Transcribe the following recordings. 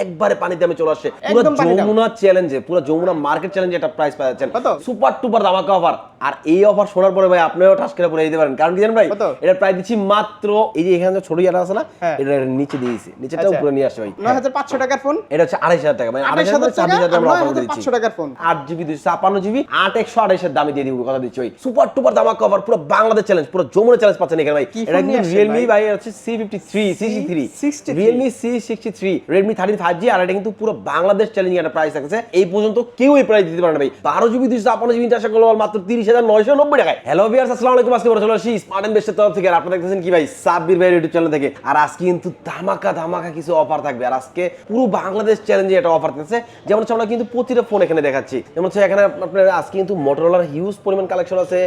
একবারে পানিতে আমি চলে আসছে। পুরো যমুনা চ্যালেঞ্জে পুরো যমুনা মার্কেট চ্যালেঞ্জে একটা প্রাইস পাওয়া যাচ্ছেন সুপার টুপার ধামাকা অফার আর এই অফার শোনার পরে ভাই আপনারাও টাস করে পড়ে দিতে পারেন। কারণ কি জানেন ভাই? এটা প্রাইস দিচ্ছি মাত্র এই যে এখানে ছোট ইয়াটা আছে না এটা নিচে দিয়েছি নিচেটা উপরে নিয়ে আসে ভাই। 9500 টাকার ফোন এটা হচ্ছে 2500 টাকা। মানে 2500 টাকা? আমরা অফার দিচ্ছি। 500 টাকার ফোন 8 জিবি 256 জিবি 8128 এর দামে দিয়ে দিব কথা দিচ্ছি ভাই। সুপার টুপার ধামাকা অফার পুরো বাংলাদেশ চ্যালেঞ্জ পুরো যমুনা চ্যালেঞ্জ পাচ্ছেন এখানে ভাই। এটা কিন্তু Realme ভাই? হচ্ছে C53 C63 Realme C63 Redmi 30 nineteen five G আর এটা কিন্তু পুরো বাংলাদেশ চ্যালেঞ্জিং একটা প্রাইস থাকছে এই পর্যন্ত কেউ এই প্রাইস দিতে পারে না ভাই। বারো জিবি দুইশো আপনার জিবি ইন্টারন্যাশনাল করল মাত্র তিরিশ হাজার নয়শো নব্বই টাকায়। হ্যালো ভিয়ার্স আসসালামু আলাইকুম। আজকে চলে আসি স্মার্ট এন্ড বেস্টের তরফ থেকে। আর আপনারা দেখতেছেন কি ভাই? সাব্বির ভাই ইউটিউব চ্যানেল থেকে। আর আজকে কিন্তু ধামাকা ধামাকা কিছু অফার থাকবে। আর আজকে পুরো বাংলাদেশ চ্যালেঞ্জিং একটা অফার থাকছে যেমন হচ্ছে আমরা কিন্তু প্রতিটা ফোন এখানে দেখাচ্ছি। যেমন হচ্ছে এখানে আপনার আজকে কিন্তু মোটরলার হিউজ পরিমাণ কালেকশন আছে।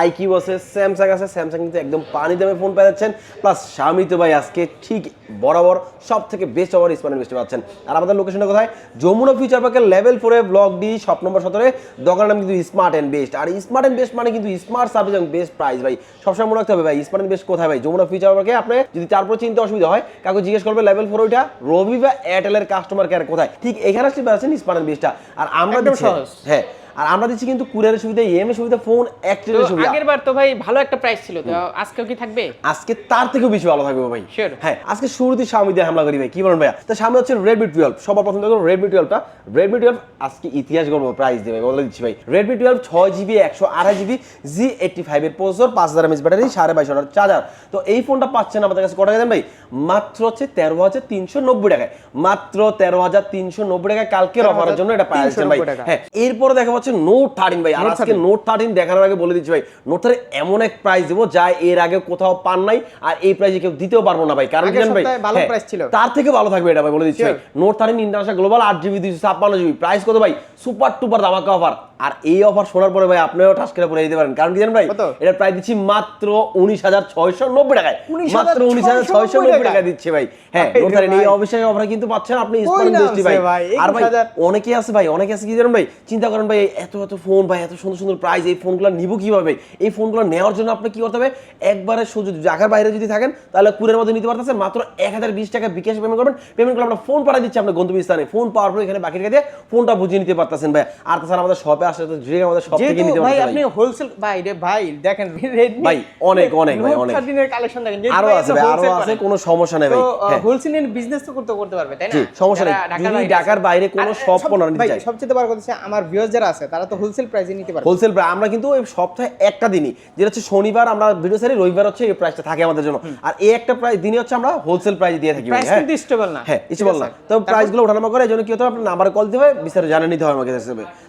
আইকিউ আছে স্যামসাং আছে। স্যামসাং কিন্তু একদম পানি দামে ফোন পেয়ে যাচ্ছেন। প্লাস স্বামী তো ভাই আজকে ঠিক বরাবর সব থেকে বেস্ট অফার স্মার্ট বেস্টে পাচ্ছেন আর আমাদের লোকেশনটা কোথায়? যমুনা ফিউচার পার্কের লেভেল ফোরে ব্লক ডি শপ নম্বর সতেরো দোকানের নাম কিন্তু স্মার্ট অ্যান্ড বেস্ট আর স্মার্ট অ্যান্ড বেস্ট মানে কিন্তু স্মার্ট সার্ভিস এবং বেস্ট প্রাইস ভাই। সবসময় মনে রাখতে হবে ভাই স্মার্ট অ্যান্ড বেস্ট কোথায় ভাই? যমুনা ফিউচার পার্কে আপনি যদি তারপর চিনতে অসুবিধা হয় কাউকে জিজ্ঞেস করবে লেভেল ফোর ওইটা রবি বা এয়ারটেলের কাস্টমার কেয়ার কোথায়? ঠিক এখানে আসলে পাচ্ছেন স্মার্ট অ্যান্ড বেস্টটা আর আমরা। হ্যাঁ। আর আমরা দিচ্ছি কিন্তু কুরিয়ারের সুবিধা ইএমএ সুবিধা ফোন তো সুবিধা। আগের বার তো ভাই ভালো একটা প্রাইস ছিল তো আজকেও কি থাকবে? আজকে তার থেকেও বেশি ভালো থাকবে ভাই. হ্যাঁ আজকে শুরুতে স্বামী দিয়ে হামলা করি ভাই কি বলেন ভাইয়া? তো সামনে হচ্ছে রেডমি টুয়েলভ সবার প্রথম দেখো রেডমি টুয়েলভটা রেডমি টুয়েলভ আজকে ইতিহাস গল্প প্রাইস দেবে বলে দিচ্ছি ভাই। একশো আড়াই জিবি জি এইটটি ফাইভের প্রসেসর পাঁচ হাজার এমএস ব্যাটারি সাড়ে বাইশ হাজার চার্জার তো এই ফোনটা পাচ্ছেন আমাদের কাছে কত টাকা দেন ভাই? মাত্র হচ্ছে তেরো হাজার তিনশো নব্বই টাকায়। মাত্র তেরো হাজার তিনশো নব্বই টাকায় কালকের অফারের জন্য এটা পাওয়া যাচ্ছে ভাই। হ্যাঁ এরপরে দেখা পাচ্ছে নোট থার্টিন ভাই। আর আজকে নোট থার্টিন দেখানোর আগে বলে দিচ্ছি ভাই নোট থার্টিন এমন এক প্রাইস দেবো যা এর আগে কোথাও পান নাই আর এই প্রাইসে কেউ দিতেও পারব না ভাই। কারণ কি ভাই? ভালো প্রাইস ছিল। তার থেকে ভালো থাকবে এটা ভাই বলে দিচ্ছি ভাই। নোট থার্টিন ইন্টারন্যাশনাল গ্লোবাল আট জিবি দুইশো ছাপ্পান্ন জিবি প্রাইস কত ভাই? সুপার টুপার ধামাকা অফার আর এই অফার শোনার পরে ভাই আপনিও ঠাস করে পরে দিতে পারেন। কারণ কি জানেন ভাই? এটার প্রাইস দিচ্ছি মাত্র উনিশ হাজার ছয়শো নব্বই টাকায়। মাত্র উনিশ হাজার ছয়শো নব্বই টাকা দিচ্ছে ভাই। হ্যাঁ ভাই। নোট রে থার্টিন এই। অফিসের অফার কিন্তু পাচ্ছেন। আপনি স্মার্ট ইন্ডাস্ট্রি ভাই। আর ভাই অনেকে আছে ভাই অনেকে আছে কি জানেন ভাই? চিন্তা করেন ভাই এত এত ফোন ভাই এত সুন্দর সুন্দর প্রাইস এই ফোনগুলো নিব কীভাবে? এই ফোনগুলো নেওয়ার জন্য আপনি কি করতে হবে? একবারে সুযোগ ঢাকার বাইরে যদি থাকেন তাহলে কুরের মধ্যে নিতে পারতেছেন মাত্র এক হাজার বিশ টাকা বিকাশ পেমেন্ট করবেন। পেমেন্ট করে আমরা ফোন পাঠিয়ে দিচ্ছি আপনার গন্তব্য স্থানে ফোন পাওয়ার পর এখানে বাকি রেখে দিয়ে ফোনটা বুঝিয়ে নিতে পারতেছেন ভাই। আর তাছাড়া আমাদের শপে আসলে আমাদের শপ থেকে নিতে ভাই আপনি হোলসেল ভাই রে ভাই দেখেন Redmi ভাই, অনেক, অনেক ভাই, অনেক। 13 এর কালেকশন দেখেন আরও আছে ভাই আরও আছে কোনো সমস্যা নেই ভাই। হ্যাঁ হোলসেল নিয়ে বিজনেস তো করতে করতে পারবে তাই না? সমস্যা নেই। যদি ঢাকার বাইরে কোনো কোনো নিতে। সবচেয়ে বড় কথা হচ্ছে আমার ভিউয়ার্স যারা আছে তারা তো হোলসেল প্রাইসে নিতে পারবে। হোলসেল প্রাইস আমরা কিন্তু সপ্তাহে একটা দিনই যেটা হচ্ছে শনিবার আমরা ভিডিও সারি রবিবার হচ্ছে এই প্রাইসটা থাকে আমাদের জন্য। আর এই একটা প্রাইস দিনই হচ্ছে আমরা হোলসেল প্রাইস দিয়ে থাকি প্রাইস হ্যাঁ? কিন্তু স্টেবল না। হ্যাঁ কিছু ঠিক বল না তো প্রাইসগুলো ওঠানামা করে এই জন্য কি হতে হবে আপনার নাম্বারে কল দিতে হবে বিস্তারিত জানিয়ে নিতে হবে আমাকে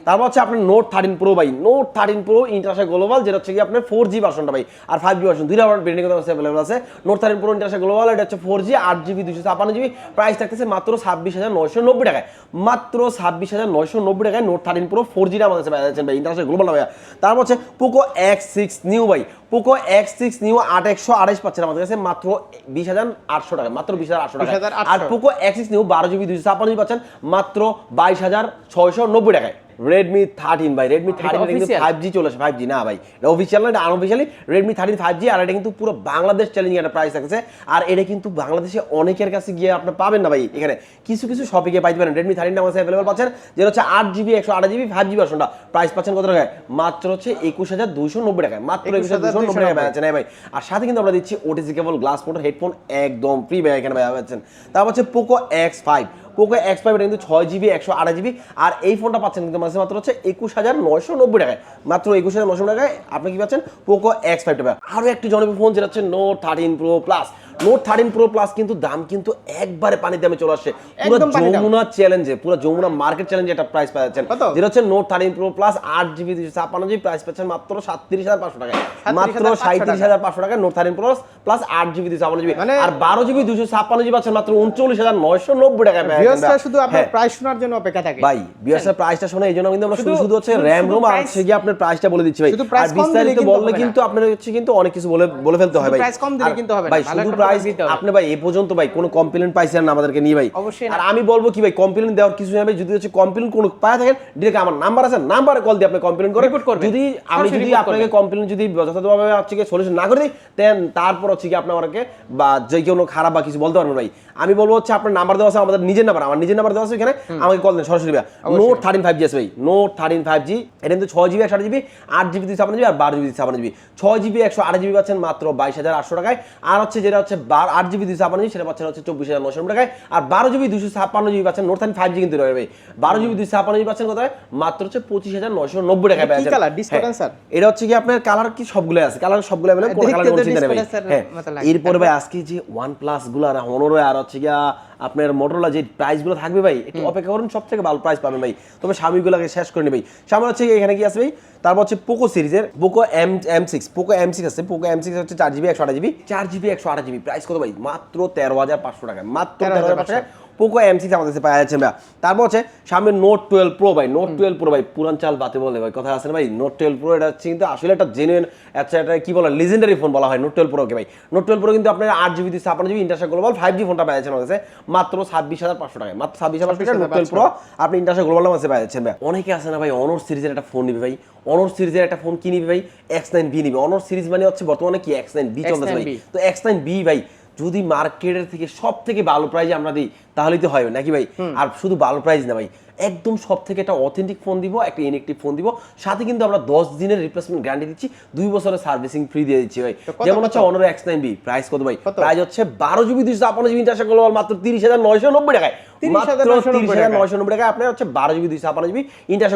তারপর হচ্ছে আপনার নোট থার্টিন প্রো ভাই। Note thirteen pro international global যেটা হচ্ছে কি আপনার ফোর জি ভার্সনটা ভাই। আর ফাইভ জি ভার্সন দুইটা ব্র্যান্ডিং অ্যাভেলেবল আছে। Note thirteen pro international global এটা হচ্ছে ফোর জি আট জিবি দুশো ছাপান্ন জিবি প্রাইস থাকতেছে মাত্র ছাব্বিশ হাজার নয়শো নব্বই টাকায়। মাত্র ছাব্বিশ হাজার নয়শো নব্বই টাকায় নোট থার্টিন প্রো ফোর জিটা আমাদের কাছে পাওয়া যাচ্ছে ভাই ইন্টারন্যাশনাল গ্লোবাল ভাই তারপর হচ্ছে পোকো এক্স সিক্স নিউ ভাই। পোকো এক্স সিক্স নিউ আট একশো আড়াইশ পাচ্ছেন আমাদের কাছে মাত্র বিশ হাজার আটশো টাকা মাত্র বিশ হাজার আটশো টাকা আর পোকো এক্সিস নিউ বারো জিবি দুইশো ছাপ্পান্ন জিবি পাচ্ছেন মাত্র বাইশ হাজার ছয়শো নব্বই টাকায়। রেডমি থার্টিন ভাই রেডমি থার্টিন কিন্তু ফাইভ জি চলে আসে ফাইভ জি না ভাই। এটা অফিসিয়াল না এটা unofficially Redmi thirteen five G আর এটা কিন্তু পুরো বাংলাদেশ চ্যালেঞ্জিং একটা প্রাইস থাকছে আর এটা কিন্তু বাংলাদেশে অনেকের কাছে গিয়ে আপনি পাবেন না ভাই। এখানে কিছু কিছু শপে গিয়ে পাইতে পারেন। রেডমি থার্টিন আমার কাছে অ্যাভেলেবল পাচ্ছেন যেটা হচ্ছে আট জিবি একশো আট জিবি ফাইভ জিবি ভার্সনটা প্রাইস পাচ্ছেন কত টাকায়? মাত্র হচ্ছে একুশ হাজার দুইশো নব্বই টাকায়। মাত্র একুশ হাজার দুশো নব্বই টাকায় পাচ্ছেন ভাই? আর সাথে কিন্তু আমরা দিচ্ছি OTC cable glass motor headphone একদম ফ্রি ভাই এখানে ভাই পাচ্ছেন। তারপর হচ্ছে Poco X five Poco X five এটা কিন্তু ছয় জিবি একশো আড়াই জিবি আর এই ফোনটা পাচ্ছেন কিন্তু মাসে মাত্র হচ্ছে একুশ হাজার নয়শো নব্বই টাকায়। মাত্র একুশ হাজার নয়শো টাকায় আপনি কি পাচ্ছেন? পোকো এক্স ফাইভ টাকা আরও একটি জনপ্রিয় ফোন যেটা হচ্ছে Note thirteen Pro Plus Note thirteen Pro Plus কিন্তু দাম কিন্তু একবারে পানির দামে চলে আসছে। পুরো। যমুনা চ্যালেঞ্জে পুরো যমুনা মার্কেট চ্যালেঞ্জে একটা প্রাইস পাওয়া যাচ্ছেন যেটা হচ্ছে নোট থার্টিন প্রো প্লাস আট জিবি দুশো ছাপ্পান্ন জিবি প্রাইস পাচ্ছেন মাত্র সাতত্রিশ হাজার পাঁচশো টাকায়। মাত্র সাঁত্রিশ হাজার পাঁচশো টাকায় নোট থার্টিন প্রো প্লাস আট জিবি দুশো ছাপ্পান্ন জিবি মানে- আর বারো জিবি দুশো ছাপ্পান্ন জিবি পাচ্ছেন মাত্র উনচল্লিশ হাজার নয়শো নব্বই ভাই। শুধু আপনার হ্যাঁ। প্রাইস শোনার জন্য অপেক্ষা থাকে। ভাই বিয়ার্সের প্রাইসটা শুনে এই জন্য কিন্তু আমরা শুধু শুধু- হচ্ছে র্যাম রোম আর হচ্ছে গিয়ে আপনার প্রাইসটা বলে দিচ্ছি ভাই। আর বিস্তারিত বললে কিন্তু আপনার হচ্ছে কিন্তু অনেক কিছু বলে বলে ফেলতে হয় ভাই। price কম দিলে কিন্তু হবে না। ভাই শুধু প্রাইস আপনি ভাই এ পর্যন্ত ভাই কোনো কমপ্লেন পাইছেন না আমাদেরকে নিয়ে ভাই? অবশ্যই আর আমি বলব কি ভাই কমপ্লেন দেওয়ার কিছু নেই যদি হচ্ছে কমপ্লেন কোনো পায় থাকেন ডিরেক্ট আমার নাম্বার আছে নাম্বারে কল দিয়ে আপনি কমপ্লেন করে করবেন। যদি আমি যদি আপনাকে কমপ্লেন যদি যথাযথভাবে হচ্ছে কি সলিউশন না করে দিই দেন তারপর হচ্ছে কি আপনি আমাকে বা যে কোনো খারাপ বা কিছু বলতে পারবেন ভাই। আমি বলব হচ্ছে আপনার নাম্বার দেওয়া আছে আমাদের নিজের নাম্বার আমার নিজের নাম্বার দেওয়া আছে এখানে আমাকে কল দেন সরাসরি ভাই নোট থার্টিন ফাইভ জি আছে ভাই নোট থার্টিন ফাইভ জি এটা কিন্তু ছয় জিবি একশো জিবি আট জিবি দুই ছাপান্ন জিবি আর বারো জিবি ছাপান্ন জিবি ছয় জিবি একশো আট জিবি পাচ্ছেন মাত্র বাইশ হাজার আটশো টাকায়। আর হচ্ছে যেটা হচ্ছে বার আট জিবি দুশো ছাপান্ন জিবি সেটা পাচ্ছেন হচ্ছে চব্বিশ হাজার নশো টাকায়। আর বারো জিবি দুশো ছাপান্ন জিবি পাচ্ছেন নোট ফাইভ জি কিন্তু রয়েছে বারো জিবি দুশো ছাপান্ন জিবি পাচ্ছেন কোথায়? মাত্র হচ্ছে পঁচিশ হাজার নশো নব্বই টাকা পাচ্ছেন হ্যাঁ। এটা হচ্ছে কি আপনার কালার কি সবগুলো আছে? কালার সবগুলো কোন কালার কোন চিন্তা নেই হ্যাঁ। এরপরে ভাই আজকে যে ওয়ান প্লাসগুলো আর অনরো আর হচ্ছে গিয়া আপনার মোটরলা যে প্রাইসগুলো থাকবে ভাই একটু অপেক্ষা করুন সব থেকে ভালো প্রাইস পাবেন ভাই। তবে স্বামীগুলোকে শেষ করে নেবে সামনে হচ্ছে এখানে কি আছে ভাই? তারপর হচ্ছে পোকো সিরিজের Poco M M six Poco M six আছে। পোকো এম সিক্স হচ্ছে চার জিবি একশো আট জিবি চার জিবি একশো আট জিবি প্রাইস কত ভাই? মাত্র তেরো হাজার পাঁচশো টাকা মাত্র তেরো হাজার পাঁচশো টাকা পোকো এম সিক্স আমাদের কাছে পাওয়া যাচ্ছে ভাই তারপর হচ্ছে সামনে নোট টুয়েলভ প্রো ভাই নোট টুয়েলভ প্রো ভাই পুরান চাল বাতে বলে ভাই কথা আছে না ভাই? নোট টুয়েলভ প্রো এটা হচ্ছে কিন্তু আসলে একটা জেনুইন আচ্ছা এটা কি বলে লিজেন্ডারি ফোন বলা হয় নোট টুয়েলভ প্রোকে ভাই। নোট টুয়েলভ প্রো কিন্তু আপনার আট জিবি ছাপান্ন জিবি ইন্টারসা গ্লোবাল ফাইভ জি ফোনটা পাওয়া যাচ্ছে আমাদের কাছে মাত্র ছাব্বিশ হাজার পাঁচশো টাকায়। মাত্র ছাব্বিশ হাজার পাঁচশো টাকা নোট টুয়েলভ প্রো আপনি ইন্টারসা গ্লোবাল কাছে পাওয়া যাচ্ছেন ভাই। অনেকে আছে না ভাই অনর সিরিজের একটা ফোন নিবে ভাই। অনর সিরিজের একটা ফোন কি নিবে ভাই? এক্স নাইন বি নিবে। অনর সিরিজ মানে হচ্ছে বর্তমানে কি? এক্স নাইন বি চলতেছে ভাই। তো এক্স নাইন বি ভাই যদি মার্কেটের থেকে সব থেকে ভালো প্রাইজ আমরা দিই তাহলেই তো হয় নাকি ভাই? আর শুধু ভালো প্রাইজ না ভাই একদম সব থেকে একটা অথেন্টিক ফোন দিব একটা ইনেকটিভ ফোন দিব। সাথে কিন্তু আমরা দশ দিনের রিপ্লেসমেন্ট গ্যারান্টি দিচ্ছি দুই বছরের সার্ভিসিং ফ্রি দিয়ে দিচ্ছি ভাই। যেমন হচ্ছে Honor X nine B price কত ভাই? প্রাইস হচ্ছে বারো জিবি দুইশো ছাপ্পান্ন জিবি ইন্টারশা গ্লোবাল মাত্র তিরিশ হাজার নয়শো নব্বই টাকায়। মাত্র তিরিশ হাজার নয়শো নব্বই টাকায় আপনার হচ্ছে বারো জিবি দুইশো ছাপ্পান্ন জিবি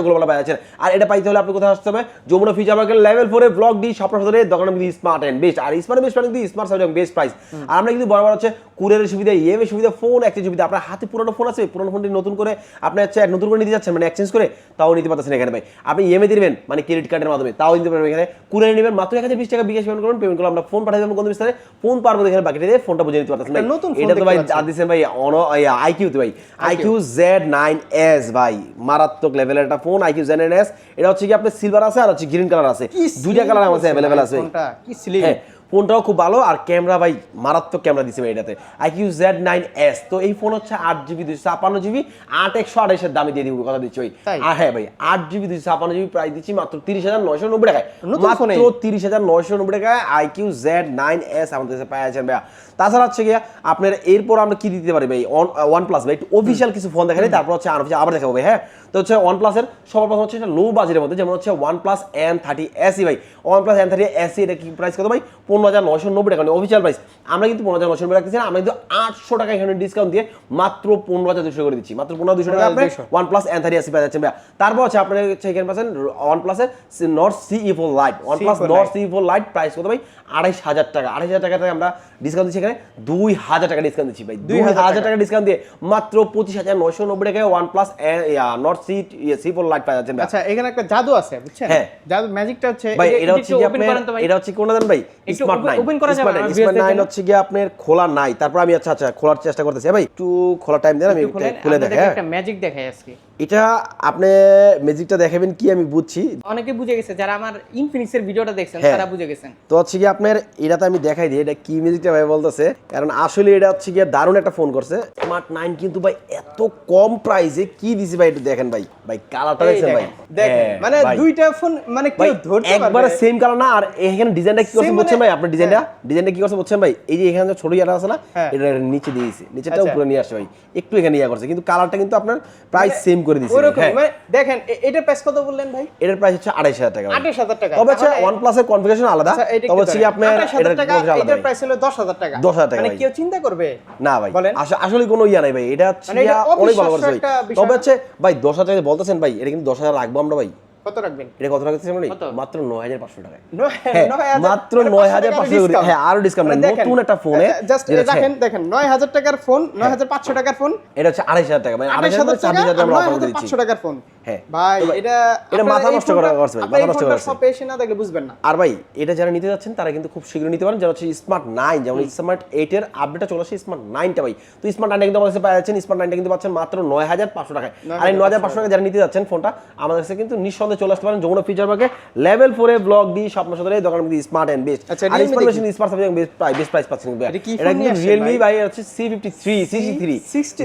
গ্লোবাল আর এটা পাইতে হলে আপনি কোথায় আসতে হবে? যমুনা পার্কের লেভেল ফোরে ব্লক ডি সদরে দোকানে কিন্তু স্মার্ট অ্যান্ড বেস্ট আর স্মার্ট বেস্ট মানে কিন্তু স্মার্ট সার্ভিস বেস্ট প্রাইস আর আমরা কিন্তু বরাবর হচ্ছে কুরিয়ারের সুবিধা ইএমএ সুবিধা ফোন একটা সুবিধা। আপনার হাতে পুরোনো ফোন আছে পুরোনো ফোনটি নতুন করে আপনি হচ্ছে নতুন করে নিতে যাচ্ছেন মানে এক্সচেঞ্জ করে তাও নিতে পারতেছেন এখানে ভাই। আপনি ইএমএ দিবেন মানে ক্রেডিট কার্ডের মাধ্যমে তাও নিতে পারবেন এখানে। কুরিয়ারে নেবেন মাত্র এক হাজার বিশ টাকা বিকাশ পেমেন্ট করবেন পেমেন্ট করলে আমরা ফোন পাঠিয়ে দেবেন কোন বিস্তারে ফোন পারব এখানে বাকিটা দিয়ে ফোনটা বুঝে নিতে পারতেছেন নতুন এটা তো ভাই আর দিচ্ছেন ভাই অনো আইকিউ তো ভাই। আইকিউ জেড নাইন এস ভাই মারাত্মক লেভেলের একটা phone iQOO Z nine S এটা হচ্ছে কি আপনার সিলভার আছে আর হচ্ছে গ্রিন কালার আছে। দুইটা কালার আমার কাছে অ্যাভেলেবেল আছে। কি slim। ফোনটাও খুব ভালো আর ক্যামেরা ভাই মারাত্মক ক্যামেরা দিচ্ছে ভাই এটাতে। আইকিউ জেড নাইন এস তো এই ফোন হচ্ছে আট জিবি দুইশো ছাপান্ন জিবি আট একশো আঠাশের দামে দিয়ে দিব কথা দিচ্ছি ভাই। আর হ্যাঁ ভাই আট জিবি দুইশো ছাপান্ন জিবি প্রাইস দিচ্ছি মাত্র তিরিশ হাজার নয়শো নব্বই টাকায়। মাত্র তিরিশ হাজার নয়শো নব্বই টাকায় আইকিউ জেড নাইন এস আমাদের কাছে পাওয়া যাচ্ছেন ভাইয়া। তাছাড়া হচ্ছে গিয়া আপনার এরপর আমরা কি দিতে পারি ভাই? ওয়ান প্লাস ভাই একটু অফিসিয়াল কিছু ফোন দেখাই তারপর হচ্ছে আনঅফিসিয়াল আবার দেখাবো ভাই হ্যাঁ? তো হচ্ছে ওয়ান প্লাসের সবার প্রথম হচ্ছে এটা লো বাজেটের মধ্যে যেমন হচ্ছে one plus N thirty SE ভাই। One plus N thirty SE এটা কি প্রাইস কত ভাই? পনেরো হাজার নশো নব্বই টাকা অফিসিয়াল প্রাইস আমরা কিন্তু পনেরো হাজার নশো নব্বই রাখতেছি আমরা কিন্তু আটশো টাকা এখানে ডিসকাউন্ট দিয়ে মাত্র পনেরো হাজার দুশো করে দিচ্ছি মাত্র পনেরো দুশো টাকা আপনি 15,200 one plus N thirty SE পেয়ে যাচ্ছেন ভাইয়া। তারপর হচ্ছে আপনার হচ্ছে এখানে পাচ্ছেন ওয়ান প্লাসের Nord C E four lite OnePlus CE4 Nord Lite। C four lite price কত ভাই? আড়াইশ হাজার টাকা আড়াইশ হাজার টাকা থেকে আমরা ডিসকাউন্ট দিচ্ছি এখানে দুই হাজার টাকা ডিসকাউন্ট দিচ্ছি ভাই। দুই হাজার টাকা। ডিসকাউন্ট দিয়ে মাত্র পঁচিশ হাজার নয়শো নব্বই টাকায় OnePlus Nord C C four lite পাওয়া যাচ্ছেন ভাই। আচ্ছা এখানে একটা জাদু আছে বুঝছেন? হ্যাঁ। জাদু ম্যাজিকটা হচ্ছে ভাই এটা হচ্ছে কি ভাই। এটা হচ্ছে কোনটা জানেন ভাই? স্মার্ট নাইন open করা যাবে স্মার্ট নাইন। হচ্ছে কি আপনার খোলা নাই। তারপর আমি আচ্ছা আচ্ছা খোলার চেষ্টা করতেছি। ভাই একটু খোলা টাইম দেন আমি খুলে আপনাদেরকে দেখে হ্যাঁ। একটা ম্যাজিক দেখাই আজকে। এটা আপনি ম্যাজিকটা দেখাবেন কি আমি বুঝছি। অনেকে বুঝে গেছে যারা আমার ইনফিনিক্স এর ভিডিওটা দেখছেন হ্যাঁ। তারা বুঝে গেছেন। তো হচ্ছে কি আপনার এটাতে আমি দেখাই দিই এটা কি মিউজিকটা ভাই বলতেছে। কারণ আসলে এটা হচ্ছে গিয়ে দারুণ একটা ফোন করছে। স্মার্ট নাইন কিন্তু ভাই এত কম প্রাইসে কি দিছি ভাই একটু দেখেন ভাই। ভাই কালারটা দেখছেন ভাই? হ্যাঁ, মানে দুইটা ফোন মানে কেউ ধরতে একবারে পারবে সেম কালার না আর এখানে ডিজাইনটা কি করছে Same বুঝছেন মানে- ভাই? আপনার ডিজাইনটা ডিজাইনটা কি করছে বুঝছেন ভাই? এই যে এখানে যে ছোট ইয়াটা আছে না হ্যাঁ। এটা নিচে দিয়েছে। নিচেটা আচ্ছা। উপরে নিয়ে আসে ভাই। একটু এখানে ইয়া করছে কিন্তু কালারটা কিন্তু আপনার প্রাইস সেম করে দিছি ওরকম হ্যাঁ। মানে দেখেন এটার প্রাইস কত বললেন ভাই? এটার প্রাইস হচ্ছে আড়াইশ হাজার টাকা ভাই। আঠাশ হাজার টাকা। তবে হচ্ছে তাহলে- ওয়ান প্লাসের কনফিগারেশন আলাদা আচ্ছা, তবে হচ্ছে আপনার এটার টাকা, আলাদা এটার প্রাইস হলো দশ হাজার টাকা। 10,000 টাকা মানে কেউ চিন্তা করবে? না ভাই আসলে কোনো ইয়া নাই ভাই এটা হচ্ছে মানে অনেক ভালো করে ভাই। তবে? হচ্ছে ভাই দশ হাজার টাকা বলতেছেন ভাই এটা কিন্তু দশ হাজার রাখব আমরা ভাই। কত রাখবেন? এটা কত রাখতেছি আমরা মাত্র নয় হাজার পাঁচশো টাকায়। নয়- নয় হাজার- মাত্র নয় 500 হাজার টাকার পাঁচশো করে- discount। হ্যাঁ, আরও discount মানে নাই। দেখেন, নতুন একটা ফোনে জাস্ট দেখেন দেখেন নয় হাজার টাকার ফোন নয় হাজার পাঁচশো টাকার ফোন এটা হচ্ছে আড়াইশ হাজার টাকা মানে আঠাশ আড়াইশ হাজার হাজার ছাব্বিশ টাকা হাজার আমরা অফার দিচ্ছি পাঁচশো টাকার ফোন হ্যাঁ। ভাই এটা এটা মাথা নষ্ট করা করছে ভাই, মাথা নষ্ট ফোনটা করছে। শপে না দেখলে বুঝবেন না। আর ভাই এটা যারা নিতে যাচ্ছেন তারা কিন্তু খুব শীঘ্রই নিতে পারেন হচ্ছে স্মার্ট নাইন যেমন স্মার্ট এইটের আপডেটটা চলে আসে স্মার্ট নাইনটা ভাই। তো স্মার্ট নাইনটা কিন্তু আমাদের কাছে পাচ্ছেন স্মার্ট নাইনটা কিন্তু পাচ্ছেন মাত্র নয় হাজার পাঁচশো টাকায়। আর এই নয় হাজার পাঁচশো টাকা যারা নিতে যাচ্ছেন ফোনটা আমাদের কাছে কিন্তু নিঃসন্দেহে নিঃসন্দেহে চলে আসতে পারেন যমুনা ফিচার পার্কে লেভেল ফোরে ব্লক ডি স্বপ্ন সদরে দোকান smart and best R smart machine smart subject best price best price পাচ্ছেন এটা কি কিন্তু রিয়েলমি ভাই? ভাই? হচ্ছে C fifty three sixty three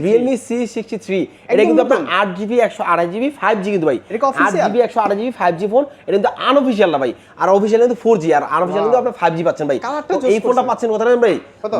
Realme C sixty three এটা কিন্তু আপনার আট জিবি একশো আড়াই জিবি ফাইভ জি কিন্তু ভাই। আট জিবি একশো আড়াই জিবি ফাইভ জি ফোন এটা কিন্তু আনঅফিসিয়াল না ভাই। আর অফিসিয়াল কিন্তু ফোর জি আর আনঅফিসিয়াল কিন্তু আপনার ফাইভ জি পাচ্ছেন ভাই। এই ফোনটা পাচ্ছেন কোথায় জানেন ভাই?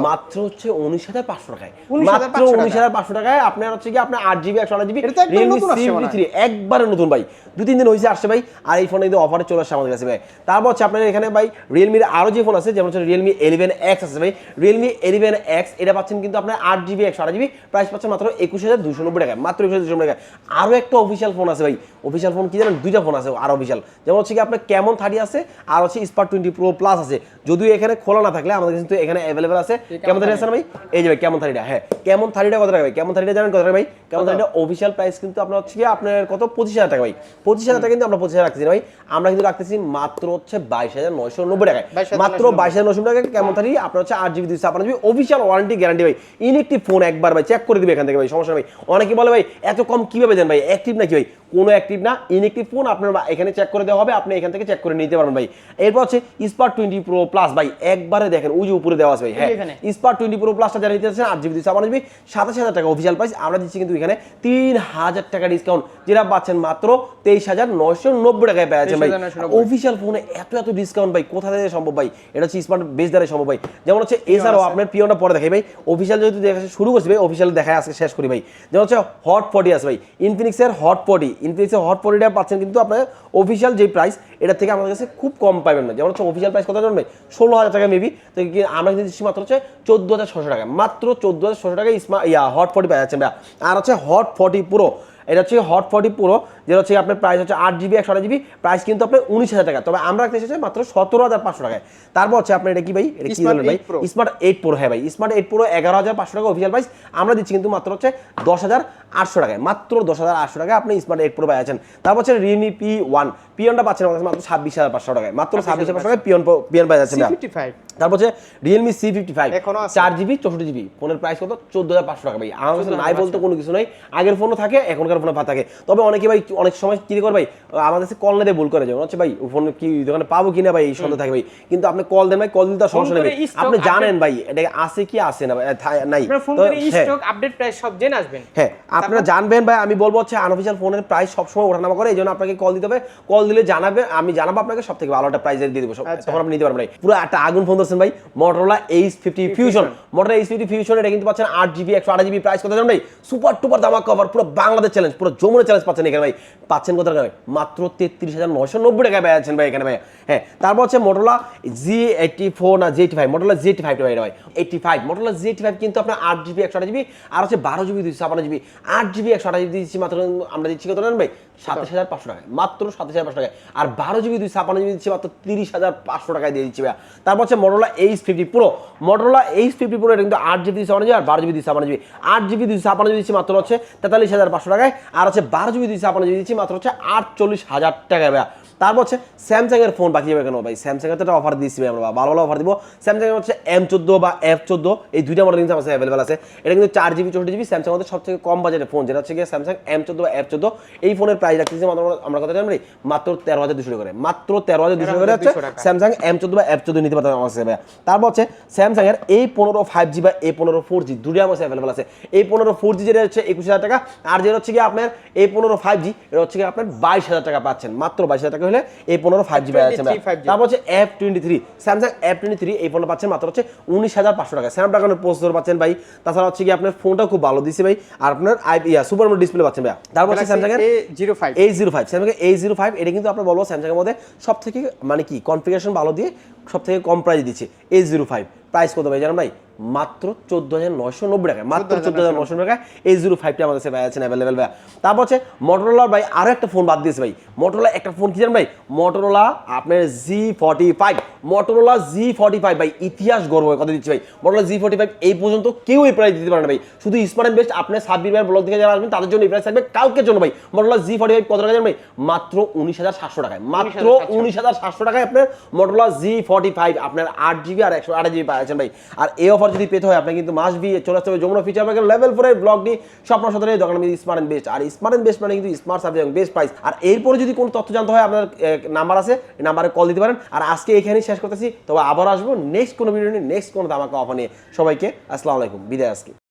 মাত্র হচ্ছে উনিশ হাজার পাঁচশো টাকায়। মাত্র উনিশ হাজার পাঁচশো টাকায় আপনার হচ্ছে কি আপনার আট জিবি একশো আড়াই জিবি রিয়েলমি সি হয়। থ্রি একবারে নতুন ভাই। দু তিন দিন হয়েছে আসছে ভাই আর এই ফোনে কিন্তু অফারে চলে আসছে আমাদের কাছে ভাই। তারপর হচ্ছে আপনার এখানে ভাই রিয়েলমির আরও যে ফোন আছে যেমন হচ্ছে রিয়েলমি এলিভেন এক্স আছে ভাই। রিয়েলমি এলিভেন এক্স এটা পাচ্ছেন কিন্তু আপনার আট জিবি একশো আট জিবি প্রাইস পাচ্ছেন মাত্র একুশ হাজার দুশো নব্বই টাকা মাত্র একুশ হাজার দুশো টাকা আরও একটা অফিসিয়াল ফোন আছে ভাই। অফিসিয়াল ফোন কি জানেন? দুইটা ফোন আছে আর অফিসিয়াল যেমন হচ্ছে কি আপনার কেমন থার্টি আছে আর হচ্ছে স্পার টোয়েন্টি প্রো প্লাস আছে। যদিও এখানে খোলা না থাকলে আমাদের কিন্তু এখানে অ্যাভেলেবেল আছে। কেমন থার্টি আছে ভাই? এই যে ভাই কেমন থার্টিটা হ্যাঁ। কেমন থার্টিটা কত টাকা ভাই? কেমন থার্টিটা জানেন কত টাকা ভাই? কেমন থার্টিটা অফিসিয়াল প্রাইস কিন্তু আপনার হচ্ছে কি আপনার কত? পঁচিশ হাজার টাকা ভাই। পঁচিশ হাজার টাকা কিন্তু আমরা পঁচিশ হাজার রাখতেছি ভাই। আমরা কিন্তু রাখতেছি মাত্র হচ্ছে বাইশ হাজার নয়শো নব্বই টাকায়। মাত্র বাইশ হাজার নয়শো টাকা কেমন থাকি আপনার হচ্ছে আট জিবি দুইশো আপনার জিবি অফিসিয়াল ওয়ারেন্টি গ্যারান্টি ভাই। ইলেকট্রিক ফোন একবার ভাই চেক করে দিবে এখান থেকে ভাই সমস্যা নেই ভাই। অনেকে বলে ভাই এত কম কীভাবে দেন ভাই? অ্যাক্টিভ নাকি ভাই? কোনো অ্যাক্টিভ না ইনএক্টিভ ফোন আপনার এখানে চেক করে দেওয়া হবে আপনি এখান থেকে চেক করে নিতে পারবেন ভাই। এরপর হচ্ছে স্পার টোয়েন্টি প্রো প্লাস ভাই একবারে দেখেন ওই যে উপরে দেওয়া আছে ভাই হ্যাঁ। স্পার টোয়েন্টি প্রো প্লাসটা যারা নিতে চাচ্ছেন আট জিবি দুইশো আপনার জিবি সাতাশ হাজার টাকা অফিসিয়াল প্রাইস আমরা দিচ্ছি কিন্তু এখানে তিন হাজার টাকা ডিসকাউন্ট যেটা পাচ্ছেন মাত্র তেইশ হাজার নয়শো নব্বই টাকায় পেয়ে যাচ্ছেন ভাই। অফিসিয়াল ফোনে এত এত ডিসকাউন্ট ভাই কোথা থেকে সম্ভব ভাই? এটা হচ্ছে স্মার্ট বেস দ্বারা সম্ভব ভাই। যেমন হচ্ছে এছাড়াও আপনার পিওনটা পরে দেখাই ভাই অফিসিয়াল যেহেতু দেখা শুরু করছি ভাই অফিসিয়াল দেখায় আজকে শেষ করি ভাই। যেমন হচ্ছে হট ফর্টি আছে ভাই ইনফিনিক্সের হট ফর্টি ইনফিনিক্সের হট এটা পাচ্ছেন কিন্তু আপনার অফিসিয়াল যে প্রাইস এটা থেকে আমাদের কাছে খুব কম পাবেন না। যেমন হচ্ছে অফিসিয়াল প্রাইস কত জানেন ষোলো হাজার টাকা মেবি তো আমরা কিন্তু মাত্র হচ্ছে চোদ্দ হাজার ছশো টাকা। মাত্র চোদ্দ হাজার ছশো টাকা ইয়া হট ফর্টি পাওয়া যাচ্ছে ভাই আর হচ্ছে হট ফর্টি পুরো এটা হচ্ছে হট ফর্টি পুরো যেটা হচ্ছে আপনার প্রাইস হচ্ছে আট জিবি একশো জিবি প্রাইস কিন্তু আপনার উনিশ হাজার টাকা। তবে আমরা রাখতে এসেছি মাত্র সতেরো হাজার পাঁচশো টাকায়। তারপর হচ্ছে আপনার এটা কি ভাই? এটা কি বলেন ভাই? স্মার্ট এইট প্রো হ্যাঁ ভাই। স্মার্ট এইট প্রো এগারো হাজার পাঁচশো টাকা অফিসিয়াল প্রাইস আমরা দিচ্ছি কিন্তু মাত্র হচ্ছে দশ হাজার আটশো টাকায়। মাত্র দশ হাজার আটশো টাকায় আপনি স্মার্ট এইট প্রো আছেন তারপর হচ্ছে রিয়েলমি পি ওয়ান পিয়নটা পাচ্ছেন আমাদের মাত্র ছাব্বিশ হাজার পাঁচশো টাকায়। মাত্র ছাব্বিশ হাজার পাঁচশো টাকায় পিয়ন পিয়ন পাওয়া যাচ্ছে না তারপর হচ্ছে রিয়েলমি সি ফিফটি ফাইভ চার জিবি চৌষট্টি জিবি ফোনের প্রাইস কত? চোদ্দ হাজার পাঁচশো টাকা ভাই। আমার কাছে নাই বলতে কোনো কিছু নাই। আগের ফোনও থাকে এখনকার ফোনে ভাত থাকে। তবে অনেকে ভাই অনেক সময় কি করে ভাই আমাদের কাছে কল নিতে ভুল করে যেমন হচ্ছে ভাই ফোন কি দোকানে পাবো কিনা ভাই এই সন্দেহ থাকে ভাই। কিন্তু আপনি কল দেন ভাই কল দিতে সমস্যা নেই আপনি জানেন ভাই এটা আছে কি আছে না নাই। হ্যাঁ। স্টক আপডেট প্রাইস সব জেনে আসবেন। হ্যাঁ আপনারা জানবেন ভাই আমি বলব হচ্ছে আনঅফিসিয়াল ফোনের প্রাইস সবসময় ওঠানামা করে এই জন্য আপনাকে কল দিতে হবে। কল দিলে জানাবে আমি জানাব আপনাকে সব থেকে ভালো একটা প্রাইস দিয়ে দেবো। সব- আচ্ছা। তখন আপনি নিতে পারবেন ভাই। পুরো একটা আগুন ফোন ধরছেন ভাই Motorola H fifty fusion Motorola H fifty fusion এটা কিন্তু পাচ্ছেন আট জিবি একশো আট জিবি প্রাইস কত জানেন ভাই। সুপার টুপার দামা কভার পুরো বাংলাদেশ চ্যালেঞ্জ পুরো যমুনা চ্যালেঞ্জ পাচ্ছেন এখানে ভাই। পাচ্ছেন কত টাকা ভাই? মাত্র তেত্রিশ হাজার নয়শো নব্বই টাকায় পেয়ে যাচ্ছেন ভাই এখানে ভাই। হ্যাঁ তারপর হচ্ছে মোটরোলা জি এইটটি ফোর না G eighty five Motorola G eighty five ভাই ভাই। Eighty five Motorola G eighty five কিন্তু আপনার আট জিবি একশো আট জিবি আর হচ্ছে বারো জিবি দুইশো ছাপান্ন জিবি আট জিবি একশো আট জিবি দিচ্ছি মাত্র আমরা দিচ্ছি কত জানেন ভাই? সাতাশ হাজার পাঁচশো টাকায়, মাত্র সাতাশ হাজার পাঁচশো টাকায়। আর বারো জিবি দুই ছাপান্ন জিবি দিচ্ছি, মাত্র তিরিশ হাজার পাঁচশো টাকায় দিয়ে দিচ্ছি ভাই তারপর হচ্ছে Motorola H fifty pro Motorola H fifty pro কিন্তু আট জিবি দুই ছাপান্ন জিবি আর বারো জিবি দুই ছাপান্ন জিবি। আট জিবি দুই ছাপান্ন জিবি দিচ্ছে, মাত্র হচ্ছে তেতাল্লিশ হাজার পাঁচশো টাকায়। আর হচ্ছে বারো জিবি দুই ছাপান্ন জিবি দিচ্ছে, মাত্র হচ্ছে আটচল্লিশ হাজার টাকায় ভাই তারপর হচ্ছে স্যামসাং এর ফোন বাকি যাবে কেন ভাই? স্যামসাং এর তো একটা অফার দিচ্ছি ভাই আমরা ভালো ভালো অফার দিব। স্যামসাং এর হচ্ছে এম চোদ্দ বা এফ চোদ্দ এই দুইটা মডেল কিন্তু আমার অ্যাভেলেবল আছে। এটা কিন্তু চার জিবি চৌষট্টি জিবি স্যামসাং আমাদের সবথেকে কম বাজেটের ফোন যেটা হচ্ছে গিয়ে স্যামসাং এম চোদ্দ বা এফ চোদ্দ এই ফোনের প্রাইস রাখতেছি আমরা কথা জানি মাত্র তেরো হাজার দুশো করে। মাত্র তেরো হাজার দুশো করে হচ্ছে স্যামসাং এম চোদ্দ বা এফ চোদ্দ নিতে পারতেন আমার ভাইয়া। তারপর হচ্ছে স্যামসাং এর এই পনেরো ফাইভ জি বা এই পনেরো ফোর জি দুটোই আমার অ্যাভেলেবল আছে। এই পনেরো ফোর জি যেটা হচ্ছে একুশ হাজার টাকা আর যেটা হচ্ছে কি আপনার এই পনেরো ফাইভ জি এটা হচ্ছে কি আপনার বাইশ হাজার টাকা পাচ্ছেন মাত্র বাইশ হাজার টাকা হলে এই পনেরো ফাইভ জি পাচ্ছেন 23 5G তারপর হচ্ছে F twenty three Samsung F twenty three এই ফোনটা পাচ্ছেন মাত্র হচ্ছে উনিশ হাজার পাঁচশো টাকা। স্ন্যাপড্রাগনের প্রসেসর পাচ্ছেন ভাই। তাছাড়া হচ্ছে কি আপনার ফোনটা খুব ভালো দিচ্ছে ভাই। আর আপনার আই ইয়া সুপার ডিসপ্লে পাচ্ছেন ভাই তারপর হচ্ছে স্যামসাং এর জিরো ফাইভ এই জিরো ফাইভ স্যামসাং এই জিরো ফাইভ এটা কিন্তু আপনার বলব স্যামসাংয়ের মধ্যে সব থেকে মানে কি কনফিগারেশন ভালো দিয়ে সব থেকে কম প্রাইস দিচ্ছে। এই জিরো ফাইভ প্রাইস কত ভাই জানেন ভাই? মাত্র চোদ্দ হাজার নশো নব্বই টাকায় মাত্র চোদ্দ হাজার নশো টাকায় এই জিরো ফাইভটা আমাদের কাছে ভাই আছেন অ্যাভেলেবেল ভাই তারপর হচ্ছে মোটরোলার ভাই আরও একটা ফোন বাদ দিয়েছে ভাই। মোটরোলা একটা ফোন কি জানেন ভাই? মোটরোলা আপনার G forty five Motorola G forty five ভাই ইতিহাস গর্ব কথা দিচ্ছি ভাই। মোটরোলা জি ফর্টি ফাইভ এই পর্যন্ত কেউ এই প্রাইস দিতে পারে না ভাই। শুধু স্মার্ট অ্যান্ড বেস্ট আপনার সাব্বির ভাইয়ের ব্লগ থেকে যারা আসবেন তাদের জন্য এই প্রাইস থাকবে কালকের জন্য ভাই। মোটরোলা জি ফর্টি ফাইভ কত টাকা জানেন ভাই? মাত্র উনিশ হাজার সাতশো টাকায়। মাত্র উনিশ হাজার সাতশো টাকায় আপনার মোটরোলা জি ফর্টি ফাইভ আপনার আট জিবি আর একশো আট জিবি পাচ্ছেন ভাই। আর এই অফার যদি পেতে হয় আপনার কিন্তু মাস বি চলে আসতে হবে যমুনা ফিচার আপনাকে লেভেল ফোরের ব্লগটি স্বপ্ন সদরে দোকান স্মার্ট অ্যান্ড বেস্ট আর স্মার্ট অ্যান্ড বেস্ট মানে কিন্তু স্মার্ট সার্ভিস এবং বেস্ট প্রাইস আর এরপরে যদি কোনো তথ্য জানতে হয় আপনার নাম্বার আছে এই নাম্বারে কল দিতে পারেন। আর আজকে এখানেই শেষ করতেছি। তবে আবার আসব। নেক্সট কোনো ভিডিও নিয়ে নেক্সট কোনো দামাকা অফার নিয়ে। সবাইকে, আসসালামু আলাইকুম। বিদায় আজকে।